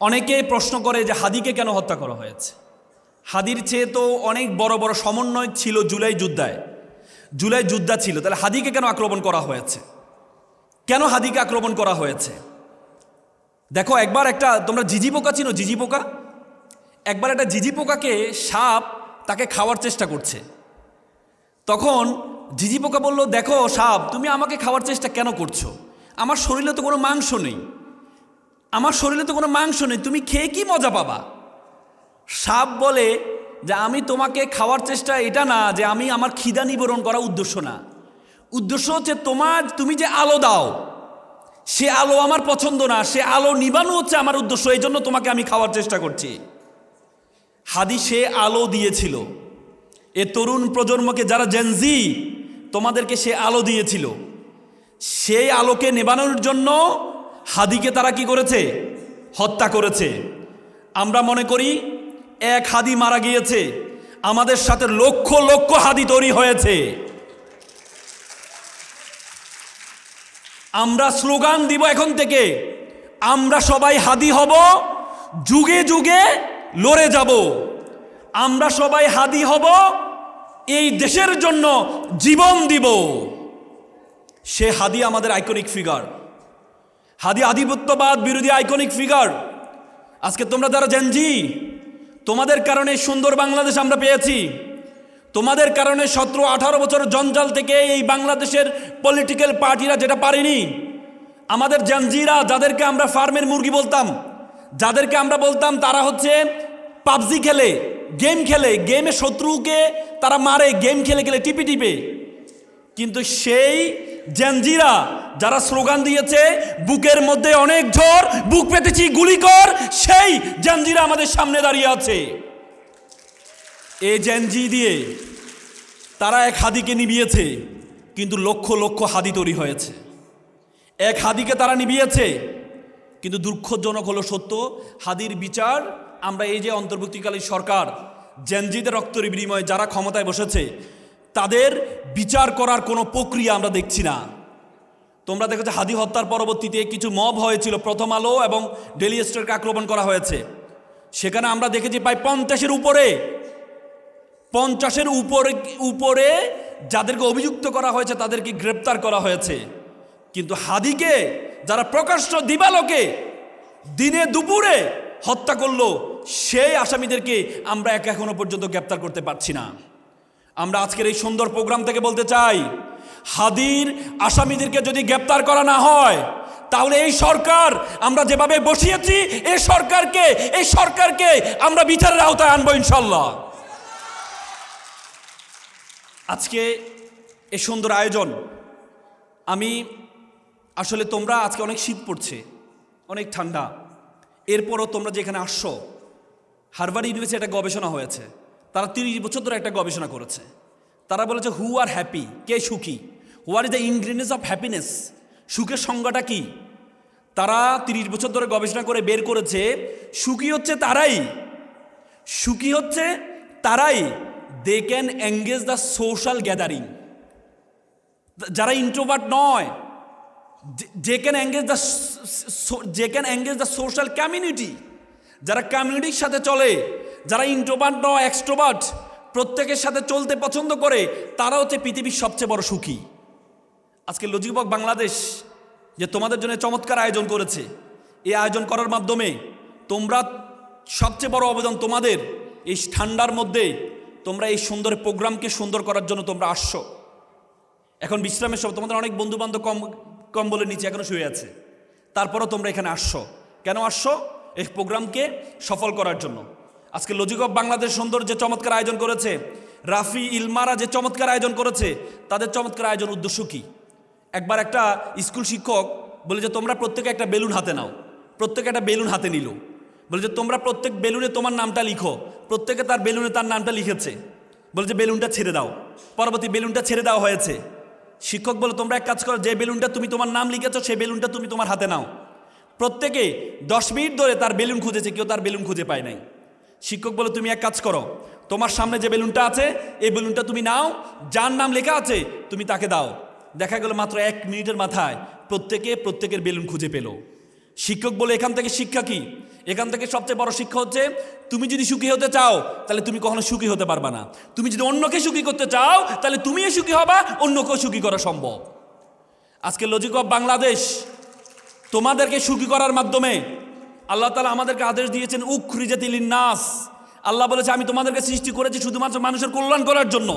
অনেকে প্রশ্ন করে যে হাদিকে কেন হত্যা করা হয়েছে? হাদির চেয়ে তো অনেক বড় বড় সমন্বয় ছিল জুলাই যুদ্ধায়। জুলাই যুদ্ধা ছিল, তাহলে হাদিকে কেন আক্রমণ করা হয়েছে? কেন হাদিকে আক্রমণ করা হয়েছে? দেখো, একবার একটা, তোমরা জিজি পোকা চিনো? জিজি পোকা? একবার একটা জিজি পোকাকে সাপ তাকে খাওয়ার চেষ্টা করছে। তখন জিজি পোকা বলল, দেখো সাপ, তুমি আমাকে খাওয়ার চেষ্টা কেন করছ? আমার শরীরে তো কোনো মাংস নেই। আমার শরীরে তো কোনো মাংস নেই, তুমি খেয়ে কি মজা পাবা? সাপ বলে যে আমি তোমাকে খাওয়ার চেষ্টা এটা না, যে আমি আমার খিদা নিবরণ করা উদ্দেশ্য না। উদ্দেশ্য হচ্ছে তোমার, তুমি যে আলো দাও, সে আলো আমার পছন্দ না, সে আলো নিবানো হচ্ছে আমার উদ্দেশ্য, এই জন্য তোমাকে আমি খাওয়ার চেষ্টা করছি। হাদি সে আলো দিয়েছিল। এ তরুণ প্রজন্মকে যারা জেনজি তোমাদেরকে সে আলো দিয়েছিল। সেই আলোকে নেবানোর জন্য হাদিকে তারা কি করেছে? হত্যা করেছে। আমরা মনে করি, এক হাদি মারা গিয়েছে। আমাদের সাথে লক্ষ লক্ষ হাদি তৈরি হয়েছে। আমরা স্লোগান দিব এখন থেকে, আমরা সবাই হাদি হব, যুগে যুগে লড়ে যাব। আমরা সবাই হাদি হব, এই দেশের জন্য জীবন দিব। সে হাদি আমাদের আইকনিক ফিগার হাদি আধিপত্যবাদ বিরোধী আইকনিক ফিগার আজকে তোমরা যারা জেনজি তোমাদের কারণে সুন্দর বাংলাদেশ আমরা পেয়েছি। তোমাদের কারণে সতেরো আঠারো বছর জঞ্জাল থেকে এই বাংলাদেশের পলিটিক্যাল পার্টিরা যেটা পারেনি। আমাদের জঞ্জিরা যাদেরকে আমরা ফার্মের মুরগি বলতাম, যাদেরকে আমরা বলতাম তারা হচ্ছে পাবজি খেলে গেম খেলে গেমে শত্রুকে তারা মারে গেম খেলে খেলে, টিপে টিপে। কিন্তু সেই জেনজিরা যারা স্লোগান দিয়েছে, বুকের মধ্যে অনেক ঝড়, বুক পেতেছি গুলি কর সেই জেনজিরা আমাদের সামনে দাঁড়িয়ে আছে। এই জেনজি দিয়ে তারা এক হাদিকে নিবিয়েছে, কিন্তু লক্ষ লক্ষ হাদি তৈরি হয়েছে। এক হাদিকে তারা নিবিয়েছে, কিন্তু দুঃখজনক হলো সত্য, হাদির বিচার, আমরা এই যে অন্তর্বর্তীকালীন সরকার, জেনজিদের রক্তের বিনিময়ে যারা ক্ষমতায় বসেছে, তাদের বিচার করার কোনো প্রক্রিয়া আমরা দেখছি না। তোমরা দেখেছ হাদি হত্যার পরবর্তীতে কিছু মব হয়েছিল প্রথম আলো এবং ডেলি স্টারকে আক্রমণ করা হয়েছে। সেখানে আমরা দেখেছি প্রায় পঞ্চাশের উপরে পঞ্চাশের উপরে উপরে যাদেরকে অভিযুক্ত করা হয়েছে তাদেরকে গ্রেপ্তার করা হয়েছে। কিন্তু হাদিকে, যারা প্রকাশ্য দিবালোকে দিনে দুপুরে হত্যা করল, সেই আসামিদেরকে আমরা এক এখনও পর্যন্ত গ্রেপ্তার করতে পারছি না। আমরা আজকের এই সুন্দর প্রোগ্রাম থেকে বলতে চাই হাদির আসামিদেরকে যদি গ্রেপ্তার করা না হয়, তাহলে এই সরকার আমরা যেভাবে বসিয়েছি, এই সরকারকে এই সরকারকে আমরা বিচারের আওতায় আনব ইনশাল্লাহ। আজকে এই সুন্দর আয়োজন। আমি, আসলে তোমরা আজকে অনেক শীত পড়ছে, অনেক ঠান্ডা। এরপরও তোমরা যেখানে আসছো, হারভার্ড ইউনিভার্সিটি একটা গবেষণা হয়েছে। তারা তিরিশ বছর ধরে একটা গবেষণা করেছে। তারা বলেছে হু আর হ্যাপি কে সুখী? What is the ingredients of happiness সুখের সংজ্ঞাটা কি? তারা তিরিশ বছর ধরে গবেষণা করে বের করেছে, সুখী হচ্ছে তারাই। সুখী হচ্ছে তারাই। They can engage the social gathering যারা ইন্ট্রোভার্ট নয়, যে ক্যান এঙ্গেজ দ্য যে can engage the social community যারা কমিউনিটির সাথে চলে, যারা ইন্ট্রোভার্ট নয় এক্সট্রোভার্ট প্রত্যেকের সাথে চলতে পছন্দ করে, তারা হচ্ছে পৃথিবীর সবচেয়ে বড় সুখী। আজকে লজিকবক বাংলাদেশ যে তোমাদের জন্য চমৎকার আয়োজন করেছে। এই আয়োজন করার মাধ্যমে তোমরা সবচেয়ে বড় অবদান তোমাদের, এই ঠান্ডার মধ্যে তোমরা এই সুন্দর প্রোগ্রামকে সুন্দর করার জন্য তোমরা আসছো। এখন বিশ্রামের সব তোমাদের অনেক বন্ধু বান্ধব কম কম্বলের নিচে এখনও শুয়ে আছে। তারপরও তোমরা এখানে আসছো। কেন আসছো? এই প্রোগ্রামকে সফল করার জন্য। আজকে লজিক অফ বাংলাদেশ সুন্দর যে চমৎকার আয়োজন করেছে, রাফি ইলমারা যে চমৎকার আয়োজন করেছে, তাদের চমৎকার আয়োজন উদ্দেশ্য কী? একবার একটা স্কুল শিক্ষক বলে যে, তোমরা প্রত্যেকে একটা বেলুন হাতে নাও। প্রত্যেকে একটা বেলুন হাতে নিল। বলে যে, তোমরা প্রত্যেক বেলুনে তোমার নামটা লিখো। প্রত্যেকে তার বেলুনে তার নামটা লিখেছে। বলে যে, বেলুনটা ছেড়ে দাও। পরবর্তী বেলুনটা ছেড়ে দেওয়া হয়েছে। শিক্ষক বলে, তোমরা এক কাজ করো, যে বেলুনটা তুমি তোমার নাম লিখেছো সেই বেলুনটা তুমি তোমার হাতে নাও। প্রত্যেকে দশ মিনিট ধরে তার বেলুন খুঁজেছে, কেউ তার বেলুন খুঁজে পায় নাই। শিক্ষক বলে, তুমি এক কাজ করো, তোমার সামনে যে বেলুনটা আছে, এই বেলুনটা তুমি নাও, যার নাম লেখা আছে, তুমি তাকে দাও। দেখা গেল মাত্র এক মিনিটের মাথায় প্রত্যেকে প্রত্যেকের বেলুন খুঁজে পেল। শিক্ষক বলে, এখান থেকে শিক্ষা কি? এখান থেকে সবচেয়ে বড় শিক্ষা হচ্ছে, তুমি যদি সুখী হতে চাও, তাহলে তুমি কখনো সুখী হতে পারবা না। তুমি যদি অন্যকে সুখী করতে চাও, তাহলে তুমিও সুখী হবা, অন্যকেও সুখী করা সম্ভব। আজকে লজিক অফ বাংলাদেশ তোমাদেরকে সুখী করার মাধ্যমে আল্লাহ তালা আমাদেরকে আদেশ দিয়েছেন উখরিজাতিল নাস আল্লাহ বলেছে, আমি তোমাদেরকে সৃষ্টি করেছি শুধুমাত্র মানুষের কল্যাণ করার জন্য।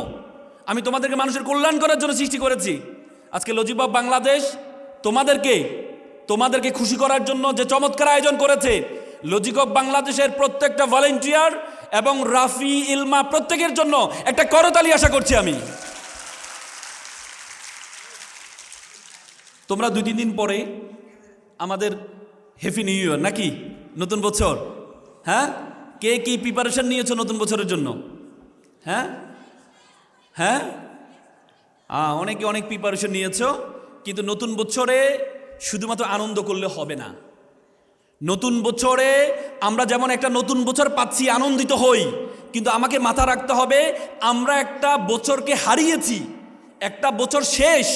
আমি তোমাদেরকে মানুষের কল্যাণ করার জন্য সৃষ্টি করেছি। আজকে অফ বাংলাদেশ তোমাদেরকে তোমাদেরকে খুশি করার জন্য যে চমৎকার আয়োজন করেছে, লজিক অফ বাংলাদেশের প্রত্যেকটা ভলেন্টিয়ার এবং রাফি, ইলমা প্রত্যেকের জন্য একটা করতালি আশা করছি আমি। তোমরা দুই তিন দিন পরে আমাদের হ্যাপি নিউ ইয়ার নাকি? নতুন বছর। হ্যাঁ? কে কি প্রিপারেশন নিয়েছো নতুন বছরের জন্য? হ্যাঁ? হ্যাঁ? অনেকে অনেক প্রিপারেশন নিয়েছো, কিন্তু নতুন বছরে শুধুমাত্র আনন্দ করলে হবে না। নতুন বছরে আমরা যেমন একটা নতুন বছর পাচ্ছি, আনন্দিত হই, কিন্তু আমাকে মাথা রাখতে হবে, আমরা একটা বছরকে হারিয়েছি। একটা বছর শেষ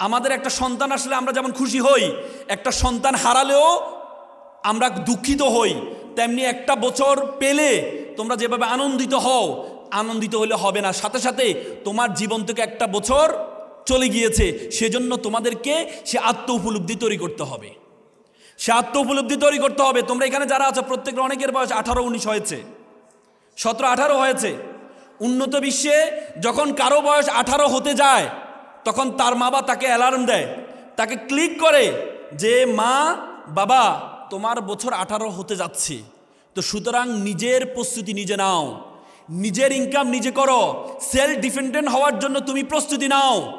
আমাদের একটা সন্তান আসলে আমরা যেমন খুশি হই, একটা সন্তান হারালেও আমরা দুঃখিত হই। তেমনি একটা বছর পেলে তোমরা যেভাবে আনন্দিত হও, আনন্দিত হলে হবে না। সাথে সাথে তোমার জীবন থেকে একটা বছর চলে গিয়েছে, সেজন্য তোমাদেরকে সে আত্ম উপলব্ধি তৈরি করতে হবে। সে আত্ম উপলব্ধি তৈরি করতে হবে। তোমরা এখানে যারা আছো, প্রত্যেকের অনেকের বয়স আঠারো উনিশ হয়েছে। সতেরো আঠারো হয়েছে। উন্নত বিশ্বে যখন কারও বয়স আঠারো হতে যায় তখন তার মা বাবা তাকে অ্যালার্ম দেয়। তাকে ক্লিক করে যে, মা, বাবা, তোমার বছর আঠারো হতে যাচ্ছে। তো সুতরাং নিজের প্রস্তুতি নিজে নাও। নিজের ইনকাম নিজে করো। সেলফ ডিপেন্ডেন্ট হওয়ার জন্য তুমি প্রস্তুতি নাও।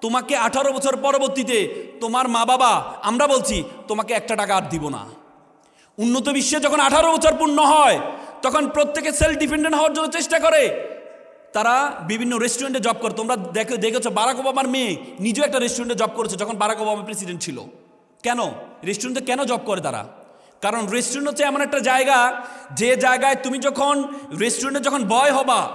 তোমাকে আঠারো বছর পরবর্তীতে তোমার মা বাবা, আমরা বলছি, তোমাকে একটা টাকা আর দিব না। উন্নত বিশ্বে যখন আঠারো বছর পূর্ণ হয়, তখন প্রত্যেকে সেলফ ডিপেন্ডেন্ট হওয়ার জন্য চেষ্টা করে। তারা বিভিন্ন রেস্টুরেন্টে জব করে। তোমরা দেখে দেখেছ বারাক ওবামার মেয়ে নিজেও একটা রেস্টুরেন্টে জব করেছে যখন বারাক ওবামা প্রেসিডেন্ট ছিল। কেন? রেস্টুরেন্টে কেন জব করে তারা? কারণ রেস্টুরেন্ট হচ্ছে এমন একটা জায়গা, যে জায়গায় তুমি যখন রেস্টুরেন্টে যখন বয় হবা,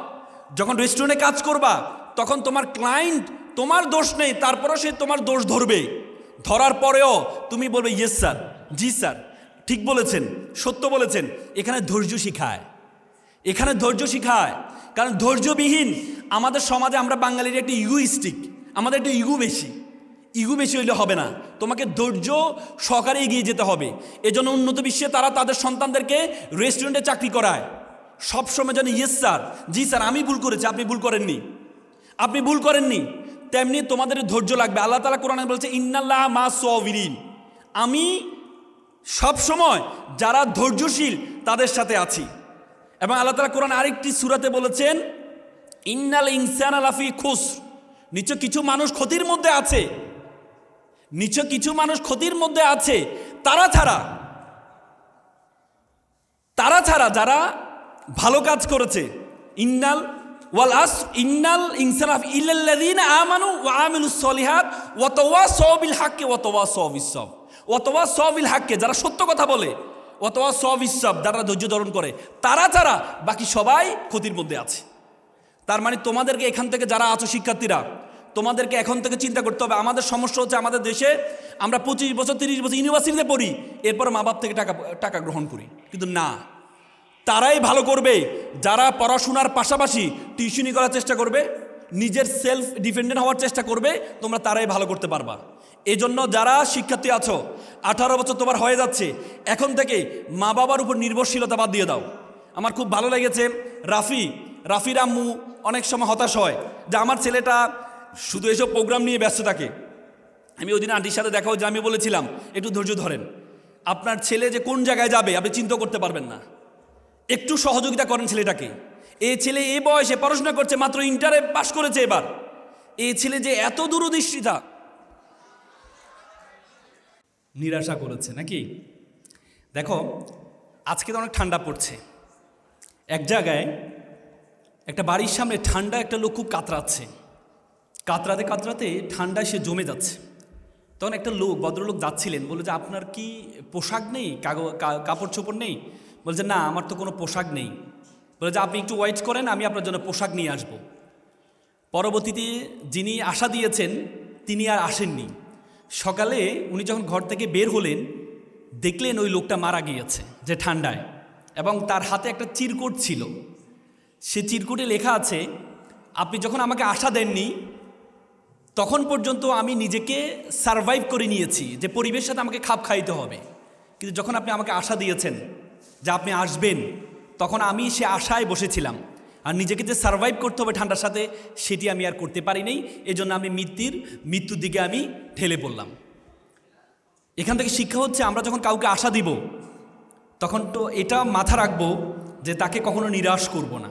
যখন রেস্টুরেন্টে কাজ করবা, তখন তোমার ক্লায়েন্ট তোমার দোষ নেই, তারপরেও সে তোমার দোষ ধরবে। ধরার পরেও তুমি বলবে ইয়েস স্যার জি স্যার ঠিক বলেছেন, সত্য বলেছেন। এখানে ধৈর্য শিখায়। এখানে ধৈর্য শিখায়। কারণ ধৈর্যবিহীন আমাদের সমাজে আমরা বাঙালির একটি ইগুইস্টিক, আমাদের একটু ইগু বেশি। ইগু বেশি হইলে হবে না। তোমাকে ধৈর্য সহকারে এগিয়ে যেতে হবে। এজন্য উন্নত বিশ্বে তারা তাদের সন্তানদেরকে রেস্টুরেন্টে চাকরি করায়। সবসময় যেন, ইয়েস স্যার, জি স্যার, আমি ভুল করেছি, আপনি ভুল করেননি। আপনি ভুল করেননি। তেমনি তোমাদের ধৈর্য লাগবে। আল্লাহ তালা কোরআনে বলছে, ইন্নাল্লাহ মা সবিরিন। আমি সব সময় যারা ধৈর্যশীল তাদের সাথে আছি। এবং আল্লাহ তালা কোরআন আরেকটি সুরাতে বলেছেন, ইন্নাল ইনসান আলাফি খুস নিচে কিছু মানুষ ক্ষতির মধ্যে আছে। নিচে কিছু মানুষ ক্ষতির মধ্যে আছে। তারা ছাড়া তারা ছাড়া যারা ভালো কাজ করেছে, ইন্নাল ওয়াল আস, ইন্নাল ইনসানাফ ইল্লাল্লাযীন আমানু ওয়া আমিলুস সলিহাত ওয়া তাওয়াসাউ বিল হাক্কি ওয়া তাওয়াসাউ বিস সব ওয়া তাওয়াসাউ বিল হাক্কি, যারা সত্য কথা বলে বিস সব যারা ধৈর্য ধারণ করে, তারা ছাড়া বাকি সবাই ক্ষতির মধ্যে আছে। তার মানে তোমাদেরকে এখান থেকে যারা আছো শিক্ষার্থীরা, তোমাদেরকে এখন থেকে চিন্তা করতে হবে, আমাদের সমস্যা হচ্ছে আমাদের দেশে আমরা পঁচিশ বছর, তিরিশ বছর ইউনিভার্সিটিতে পড়ি, এরপর মা বাপ থেকে টাকা টাকা গ্রহণ করি। কিন্তু না, তারাই ভালো করবে, যারা পড়াশোনার পাশাপাশি টিউশনি করার চেষ্টা করবে, নিজের সেলফ ডিপেন্ডেন্ট হওয়ার চেষ্টা করবে, তোমরা তারাই ভালো করতে পারবা। এই জন্য যারা শিক্ষার্থী আছো, আঠারো বছর তোমার হয়ে যাচ্ছে, এখন থেকে মা বাবার উপর নির্ভরশীলতা বাদ দিয়ে দাও। আমার খুব ভালো লেগেছে। রাফি, রাফির আম্মু অনেক সময় হতাশ হয় যে আমার ছেলেটা শুধু এসব প্রোগ্রাম নিয়ে ব্যস্ত থাকে। আমি ওই দিন আন্টির সাথে দেখা যে আমি বলেছিলাম, একটু ধৈর্য ধরেন। আপনার ছেলে যে কোন জায়গায় যাবে, আপনি চিন্তা করতে পারবেন না। একটু সহযোগিতা করেন ছেলেটাকে। এই ছেলে এই বয়সে পড়াশোনা করছে, মাত্র ইন্টারে পাশ করেছে এবার। এই ছেলে যে এত দূরদৃষ্টিতা নিরাশা করেছে, নাকি? দেখো, আজকে তো অনেক ঠান্ডা পড়ছে। এক জায়গায় একটা বাড়ির সামনে ঠান্ডা একটা লোক খুব কাতরাচ্ছে। কাতরাতে কাতরাতে ঠান্ডায় সে জমে যাচ্ছে। তখন একটা লোক, ভদ্রলোক যাচ্ছিলেন বলে যে, আপনার কি পোশাক নেই? কাপড় চোপড় নেই? বলছে না, আমার তো কোনো পোশাক নেই। বলে যে, আপনি একটু ওয়েট করেন, আমি আপনার জন্য পোশাক নিয়ে আসব। পরবর্তীতে যিনি আশা দিয়েছেন, তিনি আর আসেননি। সকালে উনি যখন ঘর থেকে বের হলেন, দেখলেন ওই লোকটা মারা গিয়েছে যে ঠান্ডায় এবং তার হাতে একটা চিরকুট ছিল। সে চিরকুটে লেখা আছে, আপনি যখন আমাকে আশা দেননি, তখন পর্যন্ত আমি নিজেকে সারভাইভ করে নিয়েছি যে পরিবেশের সাথে আমাকে খাপ খাইতে হবে। কিন্তু যখন আপনি আমাকে আশা দিয়েছেন যে আপনি আসবেন, তখন আমি সে আশায় বসেছিলাম। আর নিজেকে যে সারভাইভ করতে হবে ঠান্ডার সাথে, সেটি আমি আর করতে পারি নাই। এজন্য আমি মৃত্যুর মৃত্যুর দিকে আমি ঠেলে পড়লাম। এখান থেকে শিক্ষা হচ্ছে, আমরা যখন কাউকে আশা দিব, তখন তো এটা মাথা রাখব যে তাকে কখনো নিরাশ করব না।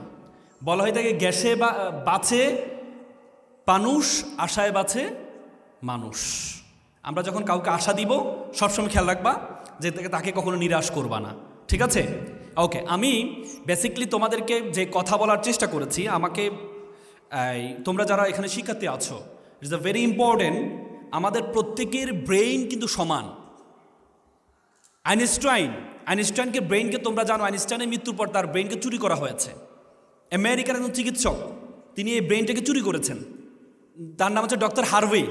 বলা হয় তাকে গ্যাসে বা বাঁচে মানুষ, আশায় বাঁচে মানুষ। আমরা যখন কাউকে আশা দিব, সবসময় খেয়াল রাখবা যে তাকে তাকে কখনো নিরাশ করবা না। ঠিক আছে? ওকে আমি বেসিকলি তোমাদেরকে যে কথা বলার চেষ্টা করেছি, আমাকে তোমরা যারা এখানে শিক্ষার্থী আছো ইটস আ ভেরি ইম্পর্টেন্ট আমাদের প্রত্যেকের ব্রেইন কিন্তু সমান। আইনস্টাইন আইনস্টাইনকে ব্রেইনকে তোমরা জানো আইনস্টাইনের মৃত্যুর পর তার ব্রেইনকে চুরি করা হয়েছে। আমেরিকার একজন চিকিৎসক, তিনি এই ব্রেইনটাকে চুরি করেছেন। তার নাম হচ্ছে ডক্টর হার্ভে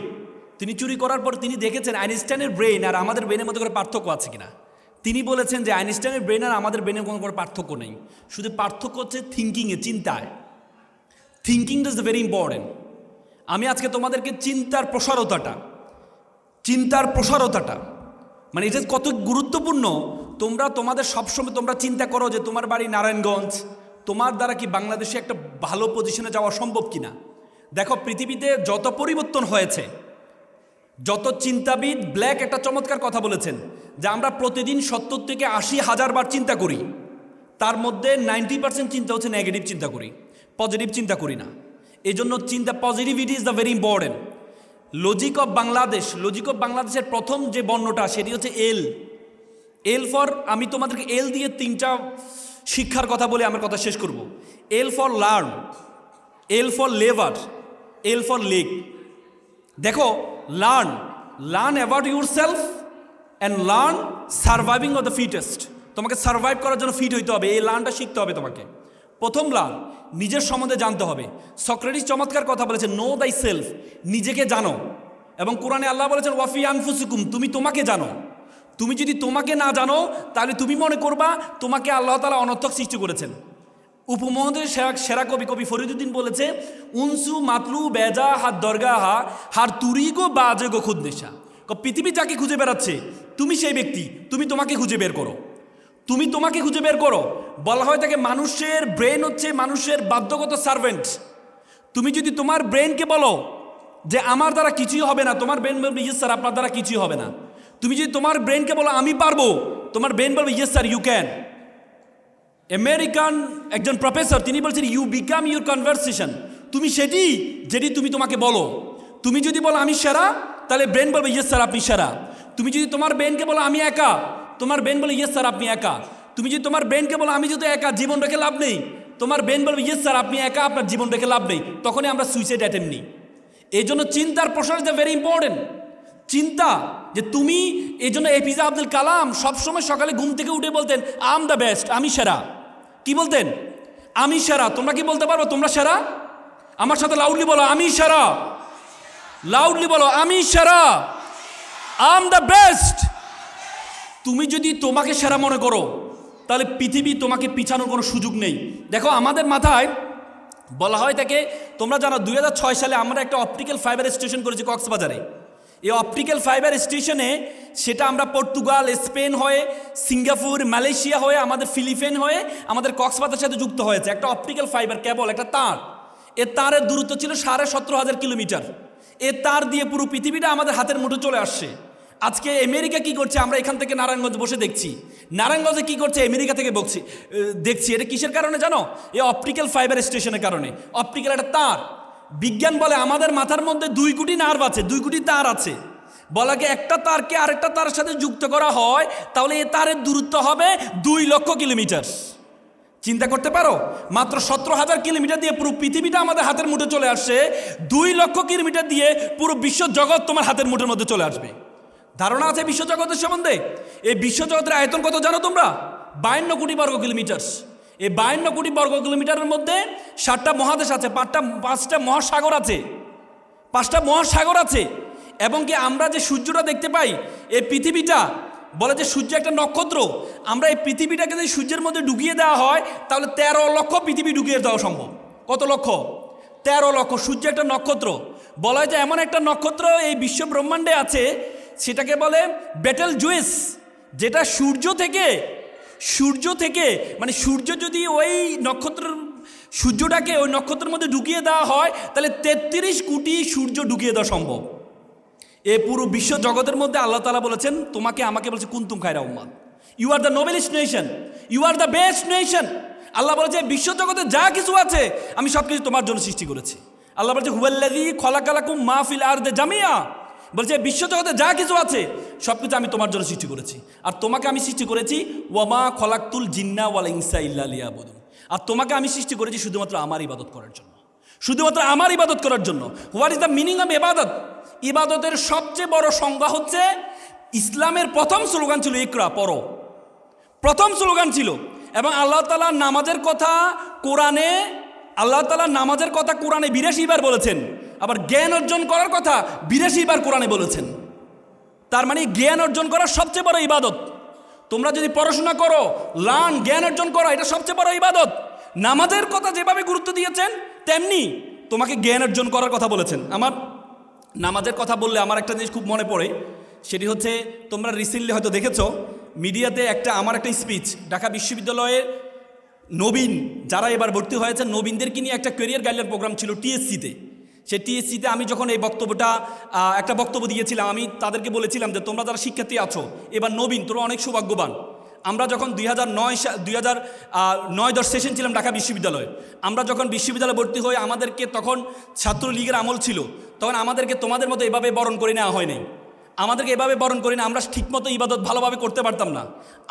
তিনি চুরি করার পর তিনি দেখেছেন আইনস্টাইনের ব্রেইন আর আমাদের ব্রেনের মধ্যে করে পার্থক্য আছে কিনা। তিনি বলেছেন যে আইনস্টাইনের ব্রেন আর আমাদের ব্রেনের কোনো কোনো পার্থক্য নেই। শুধু পার্থক্য হচ্ছে থিঙ্কিংয়ে চিন্তায়। থিঙ্কিং ইজ ভেরি ইম্পর্টেন্ট আমি আজকে তোমাদেরকে চিন্তার প্রসারতাটা চিন্তার প্রসারতাটা মানে এটা কত গুরুত্বপূর্ণ, তোমরা তোমাদের সবসময় তোমরা চিন্তা করো যে তোমার বাড়ি নারায়ণগঞ্জ, তোমার দ্বারা কি বাংলাদেশে একটা ভালো পজিশনে যাওয়া সম্ভব কিনা? দেখো, পৃথিবীতে যত পরিবর্তন হয়েছে যত চিন্তাবিদ ব্ল্যাক একটা চমৎকার কথা বলেছেন যে আমরা প্রতিদিন সত্তর থেকে আশি হাজার বার চিন্তা করি। তার মধ্যে নাইনটি পার্সেন্ট চিন্তা হচ্ছে নেগেটিভ চিন্তা করি পজিটিভ চিন্তা করি না। এই জন্য চিন্তা positivity is the very important logic of Bangladesh logic of বাংলাদেশের প্রথম যে বর্ণটা, সেটি হচ্ছে এল এল ফর আমি তোমাদেরকে এল দিয়ে তিনটা শিক্ষার কথা বলে আমার কথা শেষ করব। L for learn L for lever L for lake দেখো learn learn about yourself and learn surviving of the fittest তোমাকে সার্ভাইভ করার জন্য ফিট হইতে হবে, এই লার্নটা শিখতে হবে তোমাকে। প্রথম লার্ন নিজের সম্বন্ধে জানতে হবে। সক্রেটিস চমৎকার কথা বলেছে নো দাই সেলফ নিজেকে জানো। এবং কোরআনে আল্লাহ বলেছেন ওয়াফি আনফুসুকুম তুমি তোমাকে জানো। তুমি যদি তোমাকে না জানো, তাহলে তুমি মনে করবা, তোমাকে আল্লাহ তালা অনর্থক সৃষ্টি করেছেন। উপমহাদেশের সেরা সেরা কবি কবি ফরিদুদ্দিন বলেছে, উনসু, মাতলু, বেজা, হাত দরগা হা হার তুরি গো বাজে গো খুদ্দেশা পৃথিবী যাকে খুঁজে বেড়াচ্ছে, তুমি সেই ব্যক্তি, তুমি তোমাকে খুঁজে বের করো। তুমি তোমাকে খুঁজে বের করো। বলা হয় তাকে মানুষের ব্রেন হচ্ছে মানুষের বাধ্যগত সার্ভেন্ট তুমি যদি তোমার ব্রেনকে বলো যে, আমার দ্বারা কিছুই হবে না, তোমার ব্রেন বলবে, ইয়েস স্যার, আপনার দ্বারা কিছুই হবে না। তুমি যদি তোমার ব্রেনকে বলো, আমি পারব তোমার ব্রেন বলবে, yes sir you can American একজন প্রফেসর তিনি বলছেন ইউ বিকাম ইউর কনভারসেশন তুমি সেটি, যেটি তুমি তোমাকে বলো। তুমি যদি বলো, আমি সেরা, তাহলে ব্রেন বলবে ইয়েস স্যার আপনি সেরা। তুমি যদি তোমার ব্রেনকে বলো, আমি একা, তোমার ব্রেন বলে ইয়েস স্যার আপনি একা। তুমি যদি তোমার ব্রেনকে বলো, আমি যদি একা, জীবন রেখে লাভ নেই। তোমার ব্রেন বলবে ইয়েস স্যার আপনি একা, আপনার জীবন রেখে লাভ নেই। তখনই আমরা সুইসাইড অ্যাটেম্প নিই। এই জন্য চিন্তার প্রসার ইজ ভেরি ইম্পর্টেন্ট চিন্তা, যে তুমি এই জন্য এপিজে আব্দুল কালাম সবসময় সকালে ঘুম থেকে উঠে বলতেন আম দ্য বেস্ট আমি সেরা। কি বলতেন? আমি সেরা তোমরা কি বলতে পারব তোমরা সেরা আমার সাথে লাউডলি বলো, আমি সেরা লাউডলি বলো, আমি সেরা আম দ্য বেস্ট তুমি যদি তোমাকে সেরা মনে করো, তাহলে পৃথিবী তোমাকে পিছানোর কোনো সুযোগ নেই। দেখো, আমাদের মাথায় বলা হয় তাকে তোমরা জানো, দুই হাজার ছয় সালে আমরা একটা অপটিক্যাল ফাইবার স্টেশন করেছি কক্সবাজারে। এই অপটিক্যাল ফাইবার স্টেশনে সেটা আমরা পর্তুগাল, স্পেন হয়ে, সিঙ্গাপুর, মালয়েশিয়া হয়ে, আমাদের ফিলিপাইন হয়ে, আমাদের কক্সবাজার সাথে যুক্ত হয়েছে। একটা অপটিক্যাল ফাইবার কেবল একটা তার। এর তারের দূরত্ব ছিল সাড়ে সতেরো হাজার কিলোমিটার। এ তার দিয়ে পুরো পৃথিবীটা আমাদের হাতের মুঠো চলে আসছে। আজকে আমেরিকা কি করছে? আমরা এখান থেকে নারায়ণগঞ্জ বসে দেখছি। নারায়ণগঞ্জে কি করছে? আমেরিকা থেকে বকছি দেখছি। এটা কিসের কারণে জানো? এই অপটিক্যাল ফাইবার স্টেশনের কারণে। অপটিক্যাল একটা তার। বিজ্ঞান বলে আমাদের মাথার মধ্যে দুই কোটি নার্ভ আছে, দুই কোটি তার আছে। বলাকে একটা তারকে আরেকটা তারের সাথে যুক্ত করা হয়, তাহলে এ তারের দূরত্ব হবে দুই লক্ষ কিলোমিটার চিন্তা করতে পারো? মাত্র সতেরো হাজার কিলোমিটার দিয়ে পুরো পৃথিবীটা আমাদের হাতের মুঠে চলে আসছে, দুই লক্ষ কিলোমিটার দিয়ে পুরো বিশ্ব জগৎ তোমার হাতের মুঠের মধ্যে চলে আসবে। ধারণা আছে বিশ্বজগতের সম্বন্ধে? এই বিশ্বজগতের আয়তন কত জানো তোমরা? বায়ান্ন কোটি বর্গ কিলোমিটার এই বায়ান্ন কোটি বর্গ কিলোমিটারের মধ্যে সাতটা মহাদেশ আছে, পাঁচটা পাঁচটা মহাসাগর আছে, পাঁচটা মহাসাগর আছে। এবং কি আমরা যে সূর্যটা দেখতে পাই, এই পৃথিবীটা, বলে যে সূর্য একটা নক্ষত্র, আমরা এই পৃথিবীটাকে যদি সূর্যের মধ্যে ঢুকিয়ে দেওয়া হয়, তাহলে তেরো লক্ষ পৃথিবী ঢুকিয়ে দেওয়া সম্ভব। কত লক্ষ? তেরো লক্ষ। সূর্য একটা নক্ষত্র। বলা হয় যে এমন একটা নক্ষত্র এই বিশ্ব ব্রহ্মাণ্ডে আছে, সেটাকে বলে বেটেল জুইস, যেটা সূর্য থেকে সূর্য থেকে মানে সূর্য যদি ওই নক্ষত্র সূর্যটাকে ওই নক্ষত্রের মধ্যে ঢুকিয়ে দেওয়া হয়, তাহলে তেত্রিশ কোটি সূর্য ঢুকিয়ে দেওয়া সম্ভব। এ পুরো বিশ্ব জগতের মধ্যে আল্লাহ তালা বলেছেন, তোমাকে, আমাকে বলছে কুন্তুম খায়রা উম্মাদ। You are the noblest nation you are the best nation আল্লাহ বলেছে, বিশ্ব জগতে যা কিছু আছে, আমি সব কিছু তোমার জন্য সৃষ্টি করেছি। আল্লাহ বলছে হুয়াল্লাদি খলাকালাকুম মাহফিল আর দে জামিয়া। বলছে, বিশ্ব জগতে যা কিছু আছে সব কিছু আমি তোমার জন্য সৃষ্টি করেছি। আর তোমাকে আমি সৃষ্টি করেছি, ওয়ামা খলাক্তুল জিন্না ওয়ালা ইনসা ইল্লা লিয়াবুদুন। আর তোমাকে আমি সৃষ্টি করেছি শুধুমাত্র আমার ইবাদত করার জন্য। শুধুমাত্র আমার ইবাদত করার জন্য। What is the meaning of ইবাদত ইবাদতের সবচেয়ে বড় সংজ্ঞা হচ্ছে, ইসলামের প্রথম স্লোগান ছিল, ইকরা, পড়ো। প্রথম স্লোগান ছিল, এবং আল্লাহ তালা নামাজের কথা কোরআনে, আল্লাহ তালা নামাজের কথা কোরআনে বিরাশি বার বলেছেন আবার জ্ঞান অর্জন করার কথা বিরাশি বার কোরআনে বলেছেন। তার মানে জ্ঞান অর্জন করা সবচেয়ে বড় ইবাদত। তোমরা যদি পড়াশোনা করো লান জ্ঞান অর্জন করো, এটা সবচেয়ে বড় ইবাদত। নামাজের কথা যেভাবে গুরুত্ব দিয়েছেন, তেমনি তোমাকে জ্ঞান অর্জন করার কথা বলেছেন। আমার নামাজের কথা বললে আমার একটা জিনিস খুব মনে পড়ে, সেটি হচ্ছে তোমরা রিসেন্টলি হয়তো দেখেছ, মিডিয়াতে একটা, আমার একটা স্পিচ, ঢাকা বিশ্ববিদ্যালয়ের নবীন, যারা এবার ভর্তি হয়েছে নবীনদেরকে নিয়ে একটা ক্যারিয়ার গাইডলাইন প্রোগ্রাম ছিল টিএসসিতে। সেই টিএসসিতে আমি যখন এই বক্তব্যটা একটা বক্তব্য দিয়েছিলাম, আমি তাদেরকে বলেছিলাম যে তোমরা যারা শিক্ষার্থী আছো, এবার নবীন তোমরা অনেক সৌভাগ্যবান। আমরা যখন দুই হাজার নয় দুই হাজার নয় দশ সেশন ছিলাম ঢাকা বিশ্ববিদ্যালয়ে, আমরা যখন বিশ্ববিদ্যালয়ে ভর্তি হয়ে আমাদেরকে তখন ছাত্রলীগের আমল ছিল, তখন আমাদেরকে তোমাদের মতো এভাবে বরণ করে নেওয়া হয়নি আমাদেরকে এভাবে বরণ করি না, আমরা ঠিকমতো ইবাদত ভালোভাবে করতে পারতাম না।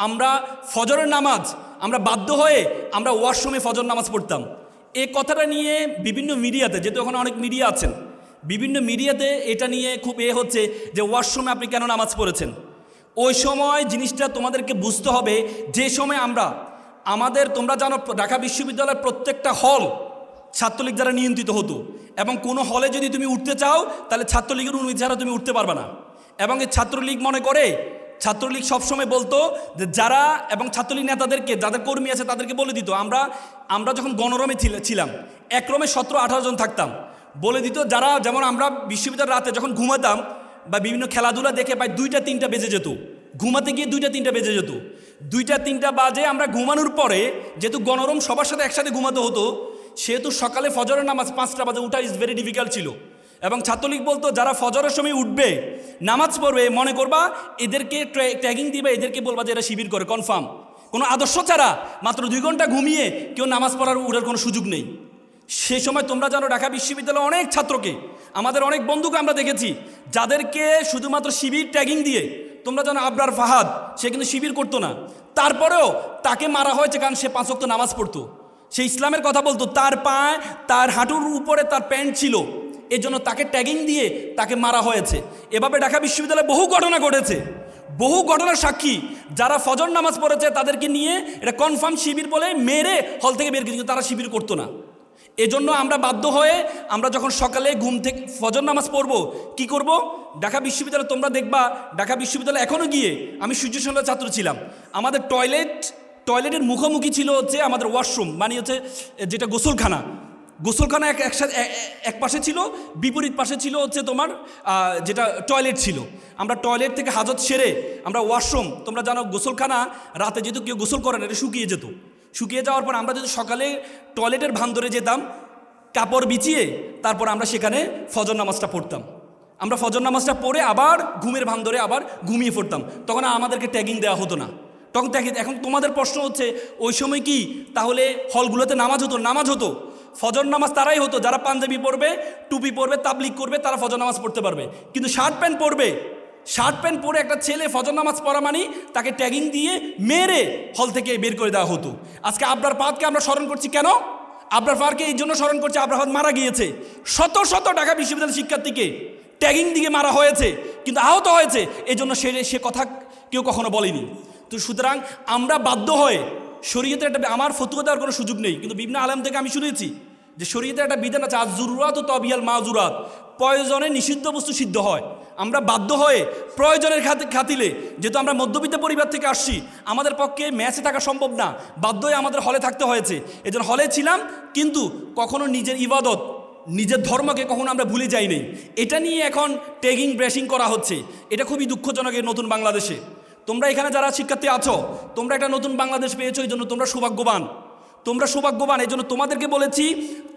আমরা ফজরের নামাজ, আমরা বাধ্য হয়ে আমরা ওয়াশরুমে ফজর নামাজ পড়তাম। এই কথাটা নিয়ে বিভিন্ন মিডিয়াতে, যেহেতু ওখানে অনেক মিডিয়া আছেন, বিভিন্ন মিডিয়াতে এটা নিয়ে খুব এ হচ্ছে যে ওয়াশরুমে আপনি কেন নামাজ পড়েছেন? ওই সময় জিনিসটা তোমাদেরকে বুঝতে হবে, যে সময় আমরা, আমাদের তোমরা জানো ঢাকা বিশ্ববিদ্যালয়ের প্রত্যেকটা হল ছাত্রলীগ দ্বারা নিয়ন্ত্রিত হতো এবং কোনো হলে যদি তুমি উঠতে চাও, তাহলে ছাত্রলীগের অনুমতি ছাড়া তুমি উঠতে পারবে না। এবং এই ছাত্রলীগ মনে করে ছাত্রলীগ সবসময় বলতো যে যারা এবং ছাত্রলীগ নেতাদেরকে, যাদের কর্মী আছে তাদেরকে বলে দিত। আমরা আমরা যখন গণরমে ছিল- ছিলাম, একরমে সতেরো আঠারো জন থাকতাম। বলে দিত যারা, যেমন আমরা বিশ্ববিদ্যালয় রাতে যখন ঘুমাতাম বা বিভিন্ন খেলাধুলা দেখে প্রায় দুইটা, তিনটা বেজে যেত। ঘুমাতে গিয়ে দুইটা, তিনটা বেজে যেত। দুইটা, তিনটা বাজে আমরা ঘুমানোর পরে যেহেতু গণরম সবার সাথে একসাথে ঘুমাতে হতো, সেহেতু সকালে ফজরের নামাজ পাঁচটা বাজে, উঠা ইজ ভেরি ডিফিকাল্ট ছিল। এবং ছাত্রলীগ বলতো, যারা ফজরের সময় উঠবে, নামাজ পড়বে, মনে করবা এদেরকে ট্যাগিং দিবে, এদেরকে বলবা যে এরা শিবির করে কনফার্ম কোনো আদর্শ ছাড়া মাত্র দুই ঘণ্টা ঘুমিয়ে কেউ নামাজ পড়ার উঠার কোনো সুযোগ নেই। সে সময় তোমরা জানো, ঢাকা বিশ্ববিদ্যালয়ে অনেক ছাত্রকে, আমাদের অনেক বন্ধুকে আমরা দেখেছি, যাদেরকে শুধুমাত্র শিবির ট্যাগিং দিয়ে, তোমরা জানো আবরার ফাহাদ, সে কিন্তু শিবির করতো না। তারপরেও তাকে মারা হয়েছে কারণ সে পাঁচ ওয়াক্ত নামাজ পড়তো। সে ইসলামের কথা বলতো, তার পায়ে, তার হাঁটুর উপরে তার প্যান্ট ছিল। এজন্য তাকে ট্যাগিং দিয়ে তাকে মারা হয়েছে। এভাবে ঢাকা বিশ্ববিদ্যালয়ে বহু ঘটনা ঘটেছে। বহু ঘটনার সাক্ষী, যারা ফজর নামাজ পড়েছে, তাদেরকে নিয়ে এটা কনফার্ম শিবির বলে মেরে হল থেকে বের কিন্তু তারা শিবির করতো না। এজন্য আমরা বাধ্য হয়ে আমরা যখন সকালে ঘুম থেকে ফজর নামাজ পড়ব, কি করব? ঢাকা বিশ্ববিদ্যালয়ে তোমরা দেখবা, ঢাকা বিশ্ববিদ্যালয়ে এখনও গিয়ে আমি সূর্যসন্ধ্যা ছাত্র ছিলাম। আমাদের টয়লেট টয়লেটের মুখোমুখি ছিল হচ্ছে আমাদের ওয়াশরুম মানে হচ্ছে যেটা গোসলখানা। গোসলখানা এক একসাথে এক পাশে ছিল, বিপরীত পাশে ছিল হচ্ছে তোমার যেটা টয়লেট ছিল। আমরা টয়লেট থেকে হাজত সেরে আমরা ওয়াশরুম, তোমরা জানো গোসলখানা, রাতে যেহেতু কেউ গোসল করে না, এটা শুকিয়ে যেত। শুকিয়ে যাওয়ার পর আমরা যদি সকালে টয়লেটের ভান ধরে যেতাম, কাপড় বিছিয়ে, তারপর আমরা সেখানে ফজর নামাজটা পড়তাম। আমরা ফজর নামাজটা পড়ে আবার ঘুমের ভান ধরে আবার ঘুমিয়ে পড়তাম। তখন আমাদেরকে ট্যাগিং দেওয়া হতো না। তখন দেখে এখন তোমাদের প্রশ্ন হচ্ছে, ওই সময় কি তাহলে হলগুলোতে নামাজ হতো? নামাজ হতো। ফজর নামাজ তারাই হতো, যারা পাঞ্জাবি পরবে, টুপি পরবে তাবলিক করবে, তারা ফজর নামাজ পড়তে পারবে। কিন্তু শার্ট প্যান্ট পরবে। শার্ট প্যান্ট পরে একটা ছেলে ফজর নামাজ পড়া মানে তাকে ট্যাগিং দিয়ে মেরে হল থেকে বের করে দেওয়া হতো। আজকে আবরার পাতকে আমরা স্মরণ করছি কেন? আবরার পাহাড়কে এই জন্য স্মরণ করছে আবরার পাত মারা গিয়েছে। শত শত ঢাকা বিশ্ববিদ্যালয়ের শিক্ষার্থীকে ট্যাগিং দিয়ে মারা হয়েছে, কিন্তু আহত হয়েছে। এই জন্য সে সে কথা কেউ কখনো বলেনি। তো সুতরাং আমরা বাধ্য হয়ে শরীয়তের একটা আমার ফতুয়া দেওয়ার কোনো সুযোগ নেই। কিন্তু বিভিন্ন আলেম থেকে আমি শুনেছি যে শরীয়তের একটা বিধান আছে আজ জরুরাত ও তবিয়াল মাজুরাত। প্রয়োজনে নিষিদ্ধ বস্তু সিদ্ধ হয়। আমরা বাধ্য হয়ে প্রয়োজনের খাতি খাতিলে, যেহেতু আমরা মধ্যবিত্ত পরিবার থেকে আসছি, আমাদের পক্ষে ম্যাচে থাকা সম্ভব না। বাধ্য হয়ে আমাদের হলে থাকতে হয়েছে। এই জন্য হলে ছিলাম, কিন্তু কখনো নিজের ইবাদত, নিজের ধর্মকে কখনো আমরা ভুলে যাইনি এটা নিয়ে এখন টেগিং ব্রেশিং করা হচ্ছে। এটা খুবই দুঃখজনক এই নতুন বাংলাদেশে। তোমরা এখানে যারা শিক্ষার্থী আছো, তোমরা একটা নতুন বাংলাদেশ পেয়েছ, এই জন্য তোমরা সৌভাগ্যবান। তোমরা সৌভাগ্যবান, এই জন্য তোমাদেরকে বলেছি,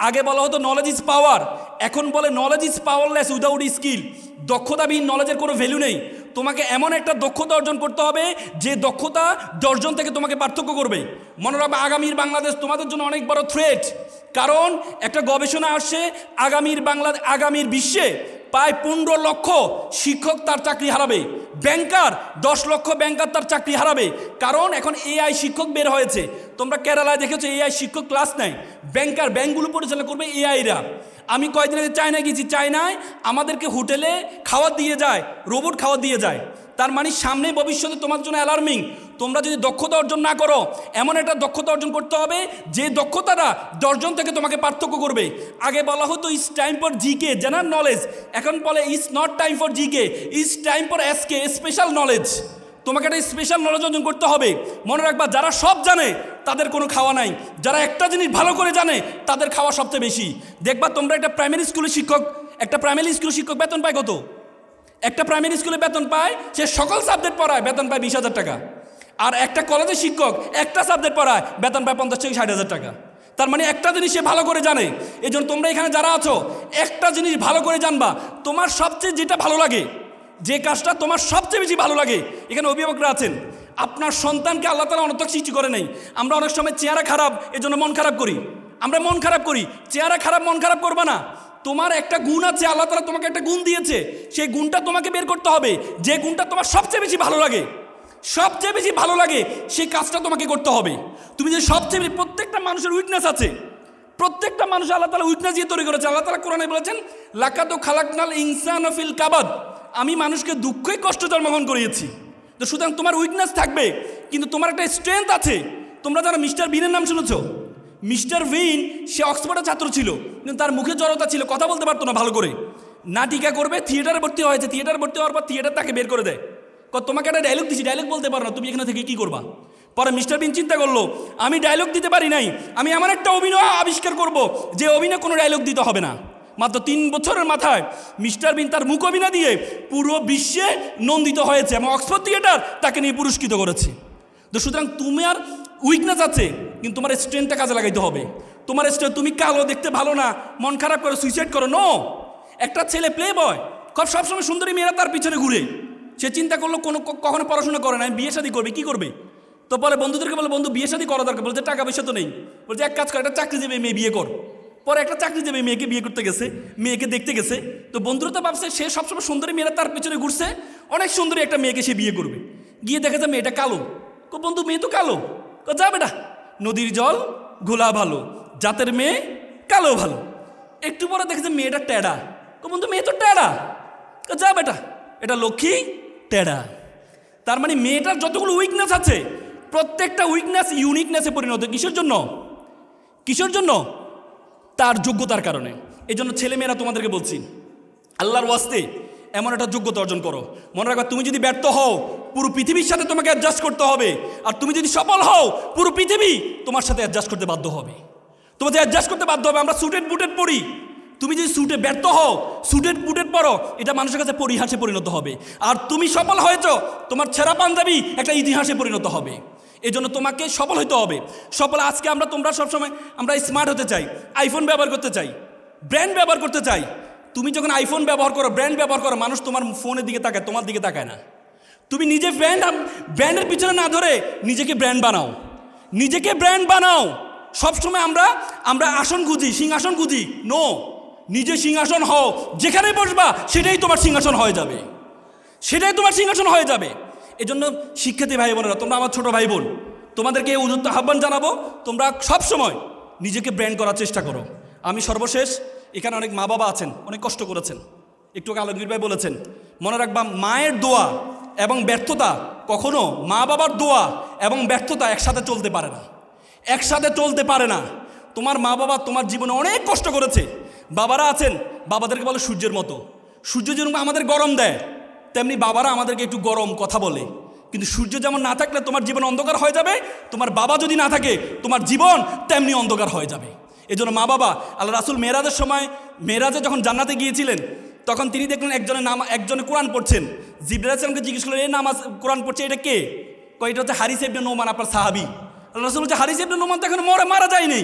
আগে বলা হতো নলেজ ইজ পাওয়ার এখন বলে knowledge is powerless without skill দক্ষতাবিহীন নলেজের কোনো ভ্যালু নেই। তোমাকে এমন একটা দক্ষতা অর্জন করতে হবে, যে দক্ষতা দশজন থেকে তোমাকে পার্থক্য করবে। মনে রাখবে, আগামীর বাংলাদেশ তোমাদের জন্য অনেক বড় থ্রেট কারণ একটা গবেষণা আসছে, আগামীর বাংলা, আগামীর বিশ্বে প্রায় পনেরো লক্ষ শিক্ষক তার চাকরি হারাবে। ব্যাংকার, দশ লক্ষ ব্যাংকার তার চাকরি হারাবে। কারণ এখন এআই শিক্ষক বের হয়েছে। তোমরা কেরালায় দেখেছ এআই শিক্ষক ক্লাস নেয় ব্যাংকার ব্যাংকগুলো পরিচালনা করবে এআইরা আমি কয়েকদিন আগে চায়নায় গেছি চায়নায় আমাদেরকে হোটেলে খাওয়ার দিয়ে যায়, রোবট খাওয়ার দিয়ে যায়। তার মানে সামনে ভবিষ্যতে তোমার জন্য অ্যালার্মিং তোমরা যদি দক্ষতা অর্জন না করো, এমন একটা দক্ষতা অর্জন করতে হবে, যে দক্ষতাটা দশজন থেকে তোমাকে পার্থক্য করবে। আগে বলা হতো is time for GK general knowledge এখন বলে is not time for GK is time for SK special knowledge তোমাকে একটা স্পেশাল নলেজ অর্জন করতে হবে। মনে রাখবা, যারা সব জানে, তাদের কোনো খাওয়া নাই। যারা একটা জিনিস ভালো করে জানে, তাদের খাওয়া সবচেয়ে বেশি। দেখবা, তোমরা একটা প্রাইমারি স্কুলের শিক্ষক, একটা প্রাইমারি স্কুলের শিক্ষক বেতন পায় কত? একটা প্রাইমারি স্কুলে বেতন পায়, সে সকল সাবজেক্ট পড়ায়, বেতন পায় বিশ হাজার টাকা। আর একটা কলেজের শিক্ষক একটা সাবজেক্ট পড়ায়, বেতন পায় পঞ্চাশ থেকে ষাট হাজার টাকা। তার মানে একটা জিনিস সে ভালো করে জানে। এই জন্য তোমরা এখানে যারা আছো, একটা জিনিস ভালো করে জানবা, তোমার সবচেয়ে যেটা ভালো লাগে, যে কাজটা তোমার সবচেয়ে বেশি ভালো লাগে, এখানে অভিভাবকরা আছেন, আপনার সন্তানকে আল্লাহ তালা অনর্থক সৃষ্টি করে নেই। আমরা অনেক সময় চেহারা খারাপ, এজন্য মন খারাপ করি। আমরা মন খারাপ করি, চেহারা খারাপ, মন খারাপ করবা না। তোমার একটা গুণ আছে, আল্লাহ তালা তোমাকে একটা গুণ দিয়েছে। সেই গুণটা তোমাকে বের করতে হবে। যে গুণটা তোমার সবচেয়ে বেশি ভালো লাগে, সবচেয়ে বেশি ভালো লাগে, সেই কাজটা তোমাকে করতে হবে। তুমি যে সবচেয়ে বেশি, প্রত্যেকটা মানুষের উইকনেস আছে। প্রত্যেকটা মানুষ আল্লাহ তালা উইকনেস দিয়ে তৈরি করেছে। আল্লাহ তালা কোরআনে বলেছেন লাকাতো খালাকনাল ইনসান ফিল কাবাদ। আমি মানুষকে দুঃখই কষ্ট জন্মগ্রহণ করিয়েছি। তো সুতরাং তোমার উইকনেস থাকবে, কিন্তু তোমার একটা স্ট্রেংথ আছে। তোমরা যারা মিস্টার বিনের নাম শুনেছো? মিস্টার ভিন, সে অক্সফোর্ডের ছাত্র ছিল, কিন্তু তার মুখে জড়তা ছিল, কথা বলতে পারতো না ভালো করে। নাটিকা করবে, থিয়েটারে ভর্তি হয়েছে থিয়েটারে ভর্তি হওয়ার পর থিয়েটার তাকে বের করে দেয়। তোমাকে একটা ডায়লগ দিচ্ছি ডায়লগ বলতে পারো না, তুমি এখানে থেকে কি করবা? পরে মিস্টার বিন চিন্তা করল, আমি ডায়লগ দিতে পারি নাই, আমি এমন একটা অভিনয় আবিষ্কার করব, যে অভিনয় কোনো ডায়লগ দিতে হবে না। মাত্র তিন বছরের মাথায় মিস্টার বিন তার মুখ অভিনয় দিয়ে পুরো বিশ্বে নন্দিত হয়েছে এবং অক্সফোর্ড থিয়েটার তাকে নিয়ে পুরস্কৃত করেছে। তো সুতরাং তোমার উইকনেস আছে, কিন্তু তোমার স্ট্রেংথটা কাজে লাগাইতে হবে। তোমার স্ট্রেংথ তুমি কালো, দেখতে ভালো না, মন খারাপ করে সুইসাইড করো নো একটা ছেলে প্লে বয় খুব সবসময় সুন্দরী মেয়েরা তার পিছনে ঘুরে। সে চিন্তা করল, কোনো কখনো পড়াশোনা করে না বিয়ে শাদী করবে, কি করবে? তো বলে বন্ধুদেরকে বলে বন্ধু, বিয়ে শাদী করা দরকার। বলছে, টাকা পয়সা তো নেই। বলছে, এক কাজ কর, একটা চাকরি দেবে মেয়ে বিয়ে কর। পরে একটা চাকরি দেবে মেয়েকে বিয়ে করতে গেছে, মেয়েকে দেখতে গেছে। তো বন্ধুরা তো ভাবছে, সে সবসময় সুন্দরী মেয়েরা তার পিছনে ঘুরছে, অনেক সুন্দরী একটা মেয়েকে সে বিয়ে করবে। গিয়ে দেখে যে মেয়েটা কালো। কো, বন্ধু, মেয়ে তো কালো। কো যা বেটা, নদীর জল ঘোলা ভালো, জাতের মেয়ে কালো ভালো। একটু পরে দেখেছে মেয়েটা ট্যাডা কো বন্ধু, মেয়ে তো ট্যাডা যা বেটা, এটা লক্ষ্মী ট্যাডা তার মানে মেয়েটার যতগুলো উইকনেস আছে, প্রত্যেকটা উইকনেস ইউনিকনেসে পরিণত। কিসের জন্য? কিসের জন্য? তার যোগ্যতার কারণে। এই জন্য ছেলেমেয়েরা তোমাদেরকে বলছি, আল্লাহর ওয়াস্তে এমন একটা যোগ্যতা অর্জন করো। মনে রাখবা, তুমি যদি ব্যর্থ হও পুরো পৃথিবীর সাথে তোমাকে অ্যাডজাস্ট করতে হবে। আর তুমি যদি সফল হও, পুরো পৃথিবী তোমার সাথে অ্যাডজাস্ট করতে বাধ্য হবে। তোমাদের অ্যাডজাস্ট করতে বাধ্য হবে, আমরা সুটেড বুটেড পড়ি। তুমি যদি সুটে ব্যর্থ হও সুটেড বুটেড পড়ো, এটা মানুষের কাছে পরিহাসে পরিণত হবে। আর তুমি সফল হয়েছ, তোমার ছেঁড়া পাঞ্জাবি একটা ইতিহাসে পরিণত হবে। এই জন্য তোমাকে সফল হতে হবে। সফল আজকে আমরা তোমরা সবসময়, আমরা স্মার্ট হতে চাই আইফোন ব্যবহার করতে চাই ব্র্যান্ড ব্যবহার করতে চাই। তুমি যখন আইফোন ব্যবহার করো ব্র্যান্ড ব্যবহার করো, মানুষ তোমার ফোনের দিকে তাকায়, তোমার দিকে তাকায় না। তুমি নিজে ব্র্যান্ড ব্র্যান্ডের পিছনে না ধরে নিজেকে ব্র্যান্ড বানাও। নিজেকে ব্র্যান্ড বানাও। সবসময় আমরা আমরা আসন খুঁজি, সিংহাসন খুঁজি। নো নিজে সিংহাসন হও। যেখানে বসবা, সেটাই তোমার সিংহাসন হয়ে যাবে। সেটাই তোমার সিংহাসন হয়ে যাবে। এই জন্য শিক্ষার্থী ভাই বোনেরা, তোমরা আমার ছোট ভাই বোন, তোমাদেরকে উদ্যুক্ত আহ্বান জানাব, তোমরা সব সময় নিজেকে ব্র্যান্ড করার চেষ্টা করো। আমি সর্বশেষ, এখানে অনেক মা বাবা আছেন, অনেক কষ্ট করেছেন। একটু আলমগীর ভাই বলেছেন, মনে রাখবা, মায়ের দোয়া এবং ব্যর্থতা কখনো মা বাবার দোয়া এবং ব্যর্থতা একসাথে চলতে পারে না। একসাথে চলতে পারে না। তোমার মা বাবা তোমার জীবনে অনেক কষ্ট করেছে। বাবারা আছেন, বাবাদেরকে বলে সূর্যের মতো। সূর্য যেরকম আমাদের গরম দেয়, তেমনি বাবারা আমাদেরকে একটু গরম কথা বলে। কিন্তু সূর্য যেমন না থাকলে তোমার জীবন অন্ধকার হয়ে যাবে, তোমার বাবা যদি না থাকে, তোমার জীবন তেমনি অন্ধকার হয়ে যাবে। এই জন্য মা বাবা, আল্লাহ রাসুল মেয়েরাজের সময়, মেয়েরাজে যখন জান্নাতে গিয়েছিলেন তখন তিনি দেখলেন একজনের নাম, একজনে কোরআন পড়ছেন। জিবরাজ সালামকে জিজ্ঞেস করলেন এই নামাজ কোরআন পড়ছে, এটা কে? কয়, এটা হচ্ছে হারিস ইবনে নোমান, আপনার সাহাবি। রাসুল হচ্ছে হারিস ইবনে নোমান তো এখন মরে, মারা যায় নাই।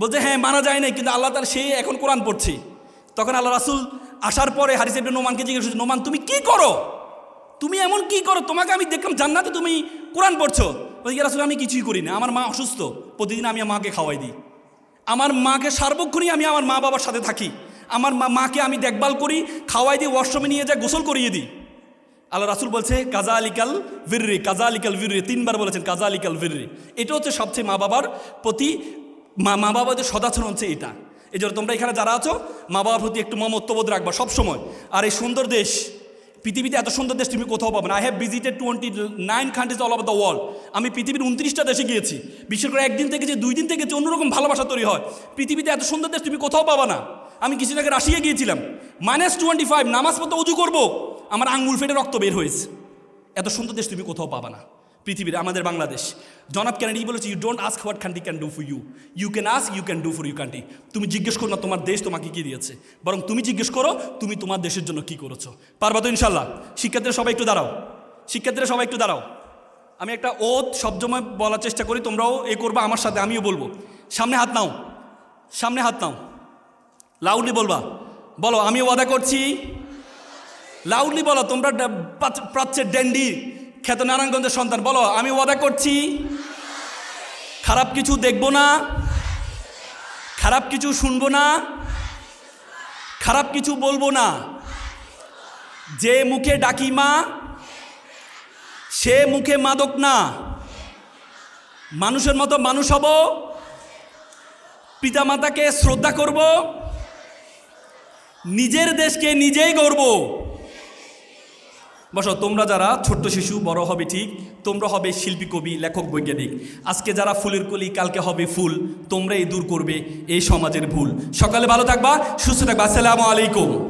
বলছে হ্যাঁ মারা যায় নাই, কিন্তু আল্লাহ তার সে এখন কোরআন পড়ছে। তখন আল্লাহ রাসুল আসার পরে হারিস ইবনে নোমানকে জিজ্ঞেস করছে, নোমান, তুমি কি করো? তুমি এমন কি করো? তোমাকে আমি দেখলাম জান্নাতে তুমি কোরআন পড়ছো। বলছি রাসুল, আমি কিছুই করি না, আমার মা অসুস্থ, প্রতিদিন আমি মাকে খাওয়াই দিই। আমার মাকে সার্বক্ষণিক আমি আমার মা বাবার সাথে থাকি। আমার মা মাকে আমি দেখভাল করি, খাওয়াই দিই ওয়াশরুমে নিয়ে যাই, গোসল করিয়ে দিই। আল্লাহ রাসুল বলছে কাজা আলিকাল ভিররি কাজা আলিকাল ভিররি। তিনবার বলেছেন কাজা আলিকাল ভিররি। এটা হচ্ছে সবচেয়ে মা বাবার প্রতি, মা মা বাবাদের সদাচরণ হচ্ছে এটা। এই জন্য তোমরা এখানে যারা আছো মা বাবার প্রতি একটু মমত্ববোধ রাখবা সবসময়। আর এই সুন্দর দেশ, পৃথিবীতে এত সুন্দর দেশ তুমি কোথাও পাবে না। I have visited twenty nine countries all over the world আমি পৃথিবীর উনত্রিশটা দেশে গিয়েছি। বিশেষ করে একদিন থেকে যে দুই দিন থেকে যে অন্যরকম ভালোবাসা তৈরি হয়। পৃথিবীতে এত সুন্দর দেশ তুমি কোথাও পাবা না। আমি কিছুদিন আগে রাশিয়া গিয়েছিলাম। মাইনাস টোয়েন্টি ফাইভ নামাজ পড়তে উজু করব। আমার আঙ্গুল ফেটে রক্ত বের হয়েছে। এত সুন্দর দেশ তুমি কোথাও পাবা না। পৃথিবীর, আমাদের বাংলাদেশ। জনাব ক্যানাডি বলেছে you don't ask what country can do for you you can ask you can do for you country তুমি জিজ্ঞেস করো না, তোমার দেশ তোমাকে কী দিয়েছে। বরং তুমি জিজ্ঞেস করো, তুমি তোমার দেশের জন্য কী করেছ। পারবা তো ইনশাল্লাহ। শিক্ষার্থীরা সবাই একটু দাঁড়াও। শিক্ষার্থীরা সবাই একটু দাঁড়াও। আমি একটা ওত সবসময় বলার চেষ্টা করি, তোমরাও এ করবা, আমার সাথে আমিও বলব। সামনে হাত নাও। সামনে হাত নাও। লাউডলি বলবা। বলো আমি ওয়াদা করছি। লাউডলি বলো, তোমরা প্রাচ্যের ড্যান্ডি খ্যাত নারায়ণগঞ্জের সন্তান। বলো আমি ওয়াদা করছি। খারাপ কিছু দেখব না। খারাপ কিছু শুনব না। খারাপ কিছু বলব না। যে মুখে ডাকি মা, সে মুখে মাদক না। মানুষের মতো মানুষ হব। পিতামাতাকে শ্রদ্ধা করব। নিজের দেশকে নিজেই গর্ব বসো, তোমরা যারা ছোট্ট শিশু, বড় হবে ঠিক, তোমরা হবে শিল্পী, কবি, লেখক, বৈজ্ঞানিক। আজকে যারা ফুলের কলি, কালকে হবে ফুল তোমরা এই দূর করবে এই সমাজের ভুল। সকালে ভালো থাকবা, সুস্থ থাকবা। আসসালামু আলাইকুম।